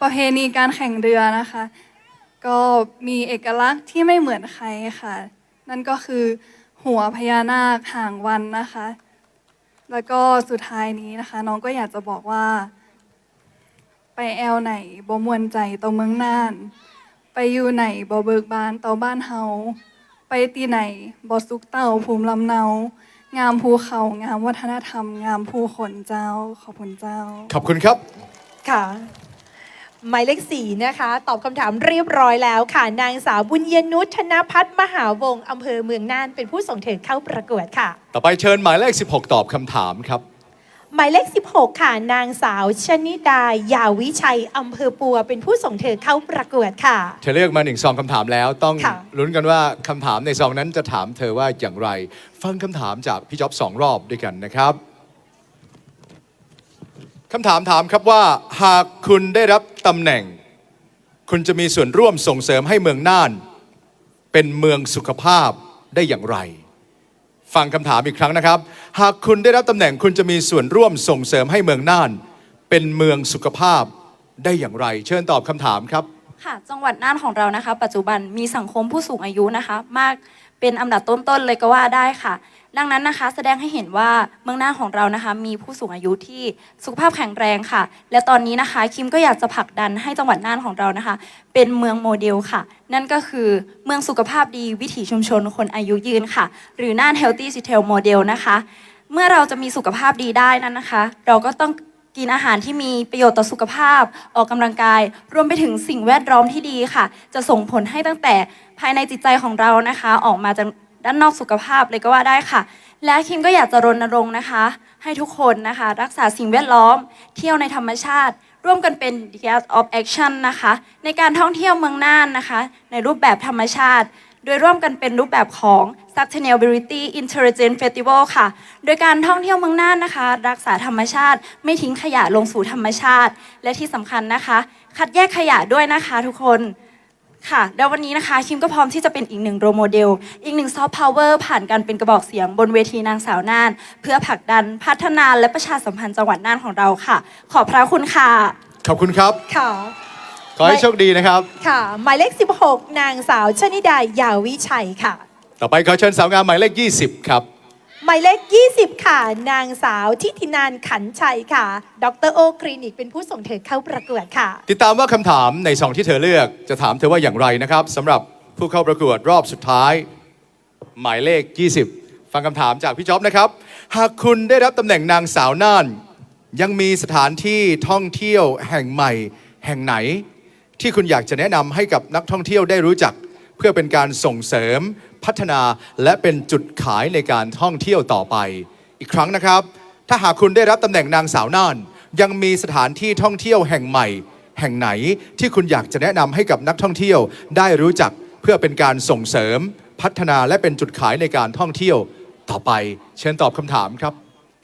ประเพณีการแข่งเรือนะคะ ก็มีเอกลักษณ์ที่ไม่เหมือนใครค่ะ นั่นก็คือหัวพญานาคหางวันนะคะ แล้วก็สุดท้ายนี้นะคะ น้องก็อยากจะบอกว่า ไปแอลไหนบ่มวนใจเตาเมืองน่าน ไปอยู่ไหนบ่เบิกบานเตาบ้านเฮาไปตีไหนบ่สุกเต่าภูมิลำเนางามภูเขางามวัฒนธรรม งามภูขนเจ้าขอบคุณเจ้า ขอบคุณครับ ค่ะ หมายเลขสี่นะคะ ตอบคำถามเรียบร้อยแล้วค่ะ นางสาวบุญยนุชธนพัฒน์มหาวงศ์อำเภอเมืองน่านเป็นผู้ส่งเธอเข้าประกวดค่ะ ต่อไปเชิญหมายเลข 16 ตอบคำถามครับ หมายเลข 16 ค่ะ นางสาวชนิดายาวิชัยอำเภอปัว เป็นผู้ส่งเธอเข้าประกวดค่ะ เธอเลือกมาหนึ่งซองคำถามแล้ว ต้องค่ะ ลุ้นกันว่าคำถามในซองนั้นจะถามเธอว่าอย่างไร ฟังคำถามจากพี่จ๊อบสองรอบด้วยกันนะครับ คำถามถามครับว่า หากคุณได้รับตำแหน่ง คุณจะมีส่วนร่วมส่งเสริมให้เมืองน่าน เป็นเมืองสุขภาพได้อย่างไร ฟังคำถามอีกครั้งนะครับ หากคุณได้รับตำแหน่งคุณจะมีส่วนร่วมส่งเสริมให้เมืองน่าน เป็นเมืองสุขภาพได้อย่างไร เชิญตอบคำถามครับ ค่ะ จังหวัดน่านของเรานะคะ ปัจจุบันมีสังคมผู้สูงอายุนะคะ มากเป็นอันดับต้นๆเลยก็ว่าได้ค่ะ ดังนั้นนะคะแสดงให้เห็นว่าเมืองน่านของเรานะคะ มีผู้สูงอายุที่สุขภาพแข็งแรงค่ะ และตอนนี้นะคะคิมก็อยากจะผลักดันให้จังหวัดน่านของเรานะคะ เป็นเมืองโมเดลค่ะ นั่นก็คือเมืองสุขภาพดีวิถีชุมชนคนอายุยืนค่ะ หรือน่าน Healthy City Model นะคะ เมื่อเราจะมีสุขภาพดีได้นั้นนะคะ เราก็ต้องกินอาหารที่มีประโยชน์ต่อสุขภาพ ออกกำลังกาย รวมไปถึงสิ่งแวดล้อมที่ดีค่ะ จะส่งผลให้ตั้งแต่ภายในจิตใจของเรานะคะ ออกมาจาก ด้านนอกสุขภาพเลยก็ว่าได้ค่ะ และคิมก็อยากจะรณรงค์นะคะ ให้ทุกคนนะคะ รักษาสิ่งแวดล้อม เที่ยวในธรรมชาติ ร่วมกันเป็น The Art of Action นะคะ ในการท่องเที่ยวเมืองน่านนะคะ ในรูปแบบธรรมชาติ โดยร่วมกันเป็นรูปแบบของ Sustainability Intelligent Festival ค่ะ โดยการท่องเที่ยวเมืองน่านนะคะ รักษาธรรมชาติไม่ทิ้งขยะลงสู่ธรรมชาติ และที่สำคัญนะคะ คัดแยกขยะด้วยนะคะทุกคน ค่ะ แล้ววันนี้นะคะคิมก็พร้อมที่จะเป็นอีกหนึ่งโรโมเดล อีกหนึ่งซอฟต์พาวเวอร์ผ่านการเป็นกระบอกเสียงบนเวทีนางสาวน่าน เพื่อผลักดันพัฒนาและประชาสัมพันธ์จังหวัดน่านของเราค่ะ ขอบพระคุณค่ะ ขอบคุณครับ ค่ะ ขอให้โชคดีนะครับ ค่ะ หมายเลข 16 นางสาวชนิดายาวิชัยค่ะ ต่อไปขอเชิญสาวงามหมายเลข 20 ครับ หมายเลข 20 ค่ะ นางสาวทิตินานขันชัยค่ะ ดรโอคลินิกเป็นผู้ส่งเธอเข้าประกวดค่ะ ติดตามว่าคำถามในสองที่เธอเลือกจะถามเธอว่าอย่างไรนะครับสำหรับผู้เข้าประกวดรอบสุดท้าย หมายเลข 20 ฟังคำถามจากพี่จ๊อบนะครับ หากคุณได้รับตำแหน่งนางสาวน่าน ยังมีสถานที่ท่องเที่ยวแห่งใหม่ แห่งไหน ที่คุณอยากจะแนะนำให้กับนักท่องเที่ยวได้รู้จัก เพื่อเป็นการส่งเสริมพัฒนาและเป็นจุดขายในการท่องเที่ยวต่อไป อีกครั้งนะครับ ถ้าหากคุณได้รับตำแหน่งนางสาวน่าน ยังมีสถานที่ท่องเที่ยวแห่งใหม่ แห่งไหนที่คุณอยากจะแนะนำให้กับนักท่องเที่ยว ได้รู้จักเพื่อเป็นการส่งเสริม พัฒนาและเป็นจุดขายในการท่องเที่ยวต่อไป เชิญตอบคำถามครับ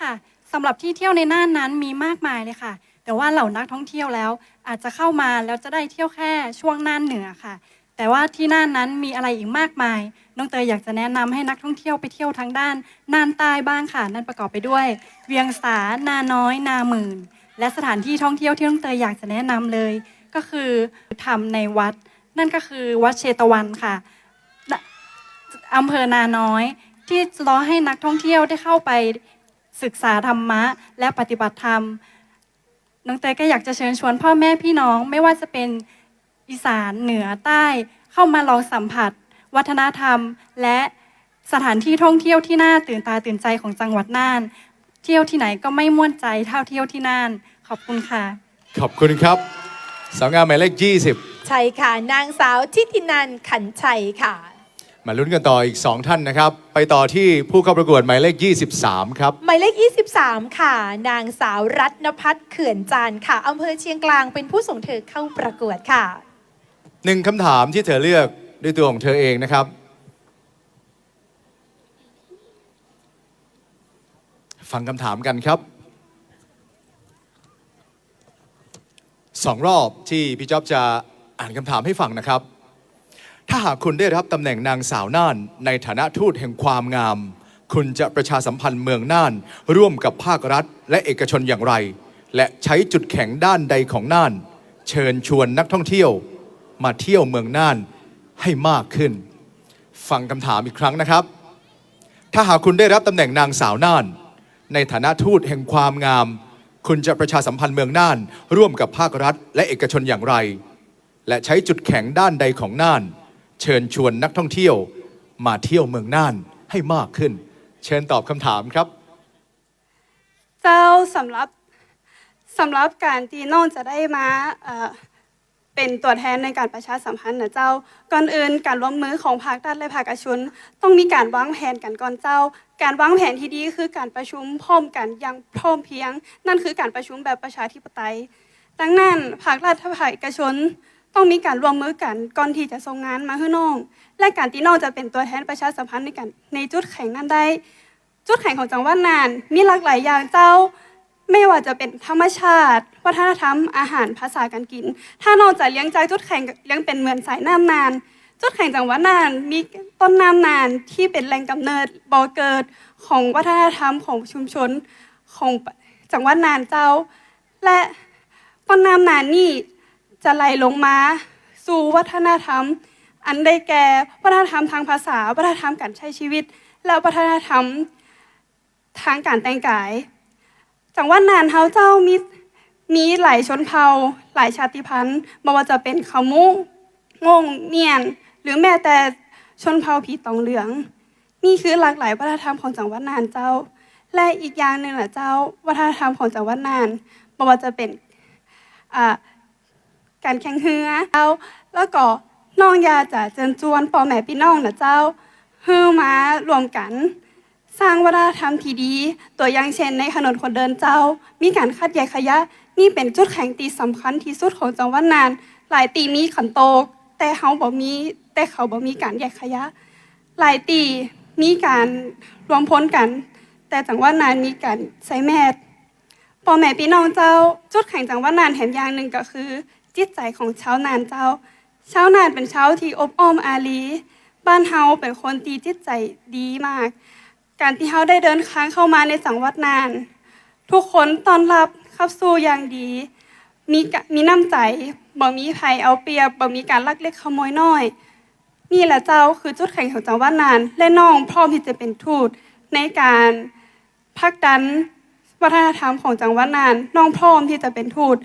ค่ะสำหรับที่เที่ยวในน่านนั้นมีมากมายเลยค่ะ แต่ว่าเหล่านักท่องเที่ยวแล้วอาจจะเข้ามาแล้วจะได้เที่ยวแค่ช่วงน่านเหนือค่ะ แต่ว่าที่น่านนั้นมีอะไรอีกมากมาย น้องเตยอยากจะแนะนำให้นักท่องเที่ยวไปเที่ยวทางด้านน่านใต้บ้างค่ะ นั่นประกอบไปด้วย เวียงสา นาน้อย นาหมื่น และสถานที่ท่องเที่ยวที่น้องเตยอยากจะแนะนำเลย ก็คือทำในวัด นั่นก็คือวัดเชตวันค่ะอำเภอนาน้อย ที่รอให้นักท่องเที่ยวได้เข้าไปศึกษาธรรมะ และปฏิบัติธรรม น้องเตยก็อยากจะเชิญชวนพ่อแม่พี่น้องไม่ว่าจะเป็น อีสานเหนือใต้เข้ามาลองสัมผัส วัฒนธรรม และสถานที่ท่องเที่ยวที่น่าตื่นตาตื่นใจของจังหวัดน่าน เที่ยวที่ไหนก็ไม่ม่วนใจเท่าเที่ยวที่น่าน ขอบคุณค่ะ ขอบคุณครับสาวงามหมายเลข20 ใช่ค่ะ นางสาวทิตินันขันชัยค่ะ มาลุ้นกันต่ออีก 2 ท่านนะครับ ไปต่อที่ผู้เข้าประกวดหมายเลข 23 ครับ หมายเลข 23 ค่ะ นางสาวรัตนพัฒน์เขื่อนจานค่ะอำเภอเชียงกลางเป็นผู้ส่งเธอเข้าประกวดค่ะ หนึ่งคำถามที่เธอเลือกด้วยตัวของเธอเองนะครับ ฟังคำถามกันครับสองรอบที่พี่จ๊อบจะอ่านคำถามให้ฟังนะครับ ถ้าหากคุณได้รับตำแหน่งนางสาวน่าน ในฐานะทูตแห่งความงาม คุณจะประชาสัมพันธ์เมืองน่าน ร่วมกับภาครัฐ และเอกชนอย่างไร และใช้จุดแข็งด้านใดของน่าน เชิญชวนนักท่องเที่ยว มาเที่ยวเมืองน่านให้มากขึ้น ฟังคำถามอีกครั้งนะครับ ถ้าหากคุณได้รับตำแหน่งนางสาวน่าน ในฐานะทูตแห่งความงาม คุณจะประชาสัมพันธ์เมืองน่าน ร่วมกับภาครัฐ และเอกชนอย่างไร และใช้จุดแข็งด้านใดของน่าน เชิญชวนนักท่องเที่ยวมาเที่ยวเมืองน่านให้มากขึ้น เชิญตอบคำถามครับ เจ้าสำหรับสำหรับการที่น้องจะได้มา เป็นตัวแทนในการประชาสัมพันธ์นะเจ้า ก่อนอื่นการร่วมมือของภาครัฐและภาคเอกชน ต้องมีการวางแผนกันก่อนเจ้า การวางแผนที่ดีคือการประชุมพร้อมกันอย่างพร้อมเพียง นั่นคือการประชุมแบบประชาธิปไตย ดังนั้นภาครัฐภาคเอกชน ต้องมีการร่วมมือกันก่อนที่จะส่งงานมาให้น้อง และการที่น้องจะเป็นตัวแทนประชาสัมพันธ์ในการในจุดแข็งนั้นได้ จุดแข็งของจังหวัดน่านมีหลากหลายอย่างเจ้า ไม่ว่าจะเป็นธรรมชาติ วัฒนธรรม อาหารภาษาการกิน ถ้านอกจากเลี้ยงใจจุดแข็งเลี้ยงเป็นเหมือนสายน้ำนาน จุดแข็งจังหวัดน่านมีต้นน้ำนานที่เป็นแหล่งกำเนิดบ่อเกิดของวัฒนธรรมของชุมชนของจังหวัดน่านเจ้า และต้นน้ำนานนี่จะไหลลงมาสู่วัฒนธรรม อันได้แก่วัฒนธรรมทางภาษา วัฒนธรรมการใช้ชีวิต และวัฒนธรรมทางการแต่งกาย จังหวัดน่านเฮาเจ้ามีมีหลายชนเผ่าหลายชาติพันธุ์บ่ว่าจะเป็นขามุงงงเมียน หรือแม้แต่ชนเผ่าผีตองเหลือง นี่คือหลากหลายวัฒนธรรมของจังหวัดน่านเจ้า และอีกอย่างหนึ่งแหละเจ้า วัฒนธรรมของจังหวัดน่านบ่ว่าจะเป็นการแข่งเรือเจ้า แล้วก็น้องยาจะเจิญจวนปอแม่พี่น้องนะเจ้าเฮือมารวมกัน สร้างวัฒนธรรมที่ดี ตัวอย่างเช่นในถนนคนเดินเจ้า มีการคัดแยกขยะ นี่เป็นจุดแข็งตีสำคัญที่สุดของจังหวัดน่าน หลายตีมีขันโตก แต่เขาบ่มีแต่เขาบ่มีการแยกขยะ หลายตีมีการรวมพลกัน แต่จังหวัดน่านมีการใช้แมสพ่อแม่พี่น้องเจ้า จุดแข็งจังหวัดน่านแถมอย่างหนึ่งก็คือ จิตใจของชาวนานเจ้า ชาวนานเป็นชาวที่อบอ้อมอารีบ้านเฮาเป็นคนตีจิตใจดีมาก การที่เขาได้เดินค้างเข้ามาในจังวัดนาน ทุกคนตอนรับเข้าสู่อย่างดี มีมีน้ำใจบ่มีภัยเอาเปรียบบ่มีการลักเล็กขโมยน้อย นี่แหละเจ้าคือจุดแข็งของจังหวัดน่าน และน้องพร้อมที่จะเป็นทูตในการผลักดันวัฒนธรรมของจังหวัดน่าน น้องพร้อมที่จะเป็นทูต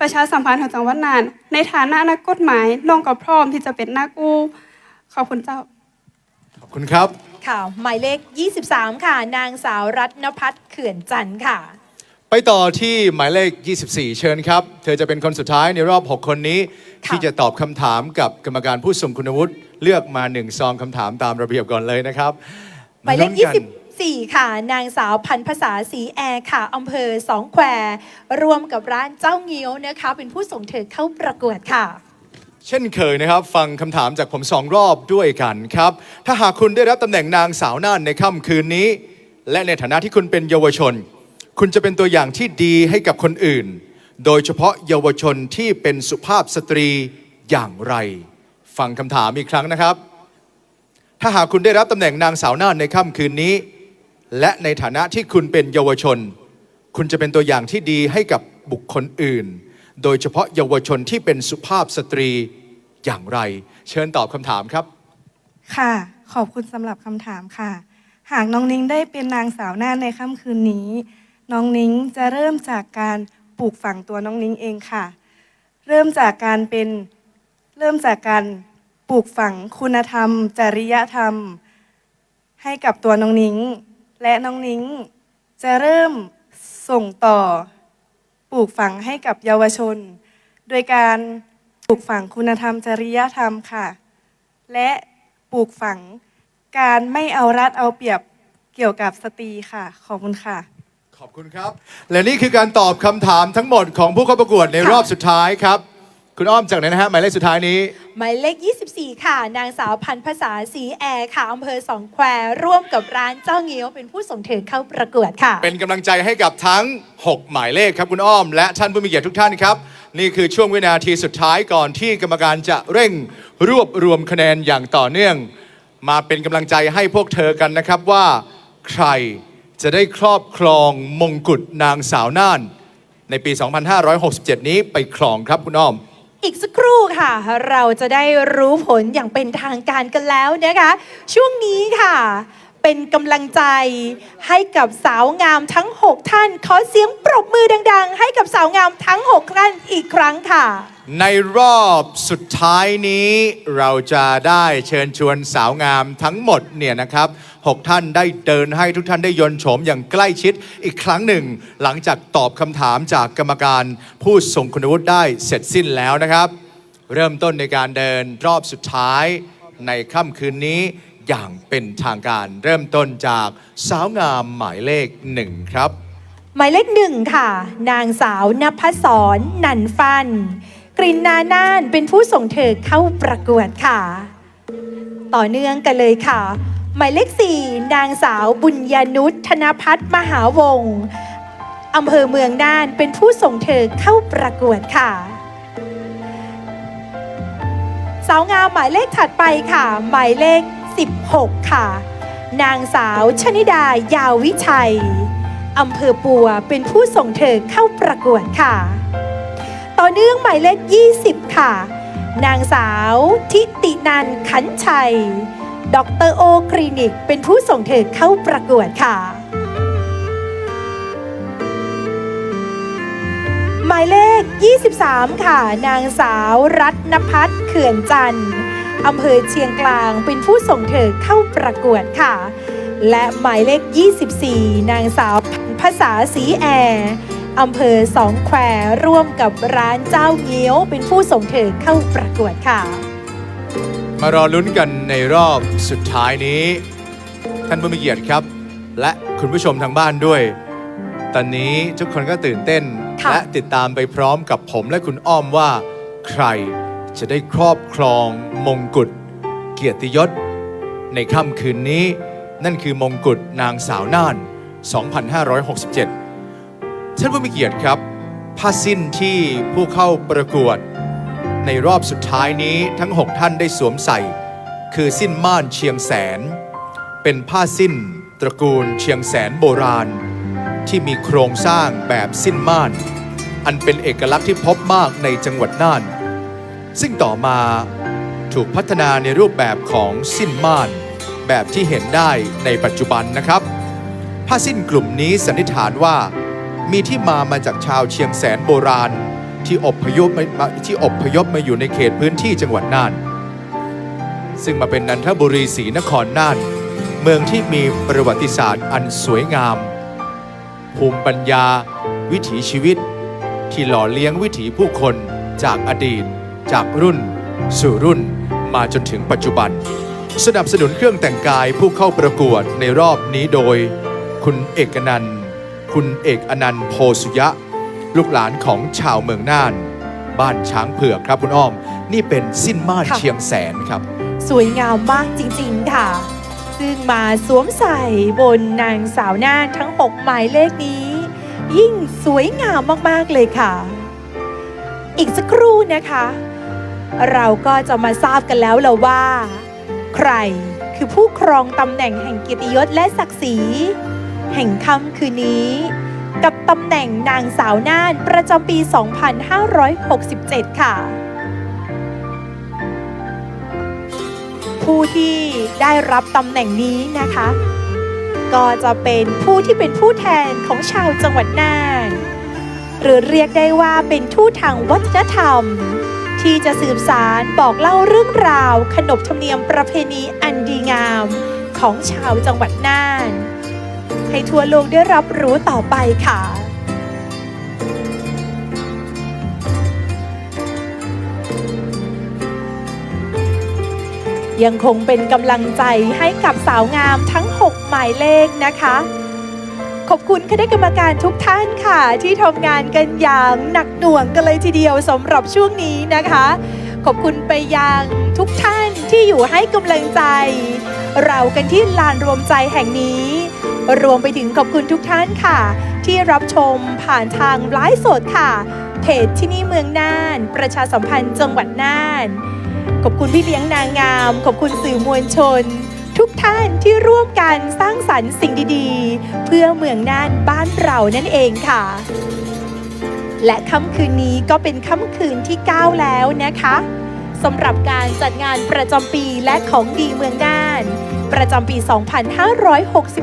ประชาสัมพันธ์ของจังหวัดน่าน ในฐานะนักกฎหมายน้องก็พร้อมที่จะเป็นนักกู้ขอบคุณเจ้า ขอบคุณครับ ค่ะ หมายเลข 23 ค่ะ นางสาวรัตนพัฒน์เขื่อนจันทร์ค่ะ ไปต่อที่หมายเลข 24 เชิญครับ เธอจะเป็นคนสุดท้ายในรอบ 6 คนนี้ ค่ะ ที่จะตอบคำถามกับกรรมการผู้ทรงคุณวุฒิเลือกมาหนึ่งซองคำถามตามระเบียบก่อนเลยนะครับหมายเลขลุ้นกัน24 ค่ะ นางสาวพันภาษาสีแอร์ค่ะอำเภอสองแควรวมกับร้านเจ้าเงี้ยวนะคะ เป็นผู้ส่งเธอเข้าประกวดค่ะ เช่นเคยนะครับ ฟังคำถามจากผมสองรอบด้วยกันครับ ถ้าหากคุณได้รับตำแหน่งนางสาวน่านในค่ำคืนนี้ และในฐานะที่คุณเป็นเยาวชน คุณจะเป็นตัวอย่างที่ดีให้กับคนอื่น โดยเฉพาะเยาวชนที่เป็นสุภาพสตรีอย่างไร ฟังคำถามอีกครั้งนะครับ ถ้าหากคุณได้รับตำแหน่งนางสาวน่านในค่ำคืนนี้ และในฐานะที่คุณเป็นเยาวชน คุณจะเป็นตัวอย่างที่ดีให้กับบุคคลอื่น โดยเฉพาะเยาวชนที่เป็นสุภาพสตรีอย่างไร เชิญตอบคำถามครับ ค่ะ ขอบคุณสำหรับคำถามค่ะ หากน้องนิ้งได้เป็นนางสาวน่าในค่ำคืนนี้ น้องนิ้งจะเริ่มจากการปลูกฝังตัวน้องนิ้งเองค่ะ เริ่มจากการเป็นเริ่มจากการปลูกฝังคุณธรรม จริยธรรม ให้กับตัวน้องนิ้ง และน้องนิ้งจะเริ่มส่งต่อ ลูกฝังให้กับเยาวชน โดยการปลูกฝังคุณธรรมจริยธรรมค่ะ และปลูกฝังการไม่เอารัดเอาเปรียบเกี่ยวกับสตรีค่ะ ขอบคุณค่ะ ขอบคุณครับ และนี่คือการตอบคำถามทั้งหมดของผู้เข้าประกวดในรอบสุดท้ายครับ คุณอ้อมจากไหนนะฮะหมายเลขสุดท้ายนี้ หมายเลข 24 ค่ะ นางสาวพันภาษาสีแอร์ค่ะอำเภอสองแควร่วมกับร้านเจ้าเงี้ยวเป็นผู้ส่งเธอเข้าประกวดค่ะ เป็นกำลังใจให้กับทั้ง 6 หมายเลขครับคุณอ้อม และท่านผู้มีเกียรติทุกท่านครับ นี่คือช่วงวินาทีสุดท้ายก่อนที่กรรมการจะเร่งรวบรวมคะแนนอย่างต่อเนื่อง มาเป็นกำลังใจให้พวกเธอกันนะครับว่า ใครจะได้ครอบครองมงกุฎนางสาวน่าน ในปี 2567 นี้ไปครองครับคุณอ้อม อีกสักครู่ค่ะ เราจะได้รู้ผลอย่างเป็นทางการกันแล้วนะคะ ช่วงนี้ค่ะ เป็นกำลังใจให้กับสาวงามทั้ง 6 ท่าน ขอเสียงปรบมือดัง ๆ ให้กับสาวงามทั้ง 6 ท่านอีกครั้งค่ะ ในรอบสุดท้ายนี้เราจะได้เชิญชวนสาวงามทั้งหมดเนี่ยนะครับหกท่านได้เดินให้ทุกท่านได้ยนต์โฉมอย่างใกล้ชิดอีกครั้งหนึ่ง หลังจากตอบคำถามจากกรรมการผู้ทรงคุณวุฒิได้เสร็จสิ้นแล้วนะครับ เริ่มต้นในการเดินรอบสุดท้ายในค่ำคืนนี้ อย่างเป็นทางการเริ่มต้นจากสาวงามหมายเลขหนึ่งครับ หมายเลขหนึ่งค่ะ นางสาวนภศรนันฟัน กรินนาน่านเป็นผู้ส่งเธอเข้าประกวดค่ะ ต่อเนื่องกันเลยค่ะ หมายเลขสี่นางสาวบุญญานุชธนพัฒมหาวงศ์อำเภอเมืองน่านเป็นผู้ส่งเธอเข้าประกวดค่ะสาวงามหมายเลขถัดไปค่ะ หมายเลข 16 ค่ะ นางสาวชนิดายาววิชัยอำเภอปัวเป็นผู้ส่งเธอเข้าประกวดค่ะ ต่อเนื่องหมายเลข 20 ค่ะ นางสาวทิตินันขันชัย ดรโอคลินิก เป็นผู้ส่งเธอเข้าประกวดค่ะ หมายเลข 23 ค่ะ นางสาวรัตนพัฒน์เขื่อนจันทร์ อำเภอเชียงกลางเป็นผู้ส่งเธอเข้าประกวดค่ะ และหมายเลข 24 นางสาวภาษาสีแอร์อำเภอสองแควร่วมกับร้านเจ้าเงี้ยวเป็นผู้ส่งเธอเข้าประกวดค่ะ มารอลุ้นกันในรอบสุดท้ายนี้ ท่านผู้มีเกียรติครับ และคุณผู้ชมทางบ้านด้วย ตอนนี้ทุกคนก็ตื่นเต้น ค่ะ และติดตามไปพร้อมกับผมและคุณอ้อมว่า ใคร จะได้ครอบครองมงกุฎเกียรติยศ ในค่ำคืนนี้ นั่นคือมงกุฎนางสาวน่าน 2567 ท่านผู้มีเกียรติครับ ผ้าสิ้นที่ผู้เข้าประกวด ในรอบสุดท้ายนี้ทั้ง 6 ท่านได้สวมใส่ คือสิ้นม่านเชียงแสน เป็นผ้าสิ้นตระกูลเชียงแสนโบราณ ที่มีโครงสร้างแบบสิ้นม่าน อันเป็นเอกลักษณ์ที่พบมากในจังหวัดน่าน ซึ่งต่อมาถูกพัฒนาในรูปแบบของสิ้นม่าน แบบที่เห็นได้ในปัจจุบันนะครับ ผ้าสิ้นกลุ่มนี้สันนิษฐานว่า มีที่มามาจากชาวเชียงแสนโบราณ ที่อบพยพมาที่อบพยพมาอยู่ในเขตพื้นที่จังหวัดน่าน ซึ่งมาเป็นนันทบุรีศรีนครน่าน เมืองที่มีประวัติศาสตร์อันสวยงาม ภูมิปัญญา วิถีชีวิต ที่หล่อเลี้ยงวิถีผู้คนจากอดีต จากรุ่น สู่รุ่น มาจนถึงปัจจุบัน สนับสนุนเครื่องแต่งกายผู้เข้าประกวดในรอบนี้โดย คุณเอกนันท์คุณเอกอนันต์โพสุยะ ลูกหลานของชาวเมืองน่าน บ้านช้างเผือกครับคุณอ้อม นี่เป็นสิ้นม่านค่ะ เชียงแสนครับ สวยงามมากจริงๆค่ะ ซึ่งมาสวมใส่บนนางสาวน่านทั้ง 6 หมายเลขนี้ ยิ่งสวยงามมากๆเลยค่ะ อีกสักครู่นะคะ เราก็จะมาทราบกันแล้วละว่า ใครคือผู้ครองตำแหน่งแห่งเกียรติยศและศักดิ์ศรี แห่งค่ำคืนนี้ กับตำแหน่งนางสาวน่านประจำปี 2567 ค่ะ ผู้ที่ได้รับตำแหน่งนี้นะคะ ก็จะเป็นผู้ที่เป็นผู้แทนของชาวจังหวัดน่าน หรือเรียกได้ว่าเป็นทูตทางวัฒนธรรม ที่จะสืบสารบอกเล่าเรื่องราว ขนบธรรมเนียมประเพณีอันดีงามของชาวจังหวัดน่าน ให้ทั่วโลกได้รับรู้ต่อไปค่ะยังคงเป็นกำลังใจให้กับสาวงามทั้ง 6 หมายเลขนะคะ ขอบคุณคณะกรรมการทุกท่านค่ะ ที่ทำงานกันอย่างหนักหน่วงกันเลยทีเดียวสำหรับช่วงนี้นะคะ ขอบคุณไปยังทุกท่านที่อยู่ให้กำลังใจ เรากันที่ลานรวมใจแห่งนี้ รวมไปถึงขอบคุณทุกท่านค่ะ ที่รับชมผ่านทางไลฟ์สดค่ะ เพจที่นี่เมืองน่าน ประชาสัมพันธ์จังหวัดน่าน ขอบคุณพี่เลี้ยงนางงาม ขอบคุณสื่อมวลชน ทุกท่านที่ร่วมกันสร้างสรรค์สิ่งดีๆ เพื่อเมืองน่านบ้านเรานั่นเองค่ะ และค่ำคืนนี้ก็เป็นค่ำคืนที่ 9 แล้วนะคะสำหรับการจัดงานประจำปีและของดีเมืองน่าน ประจำปี 2560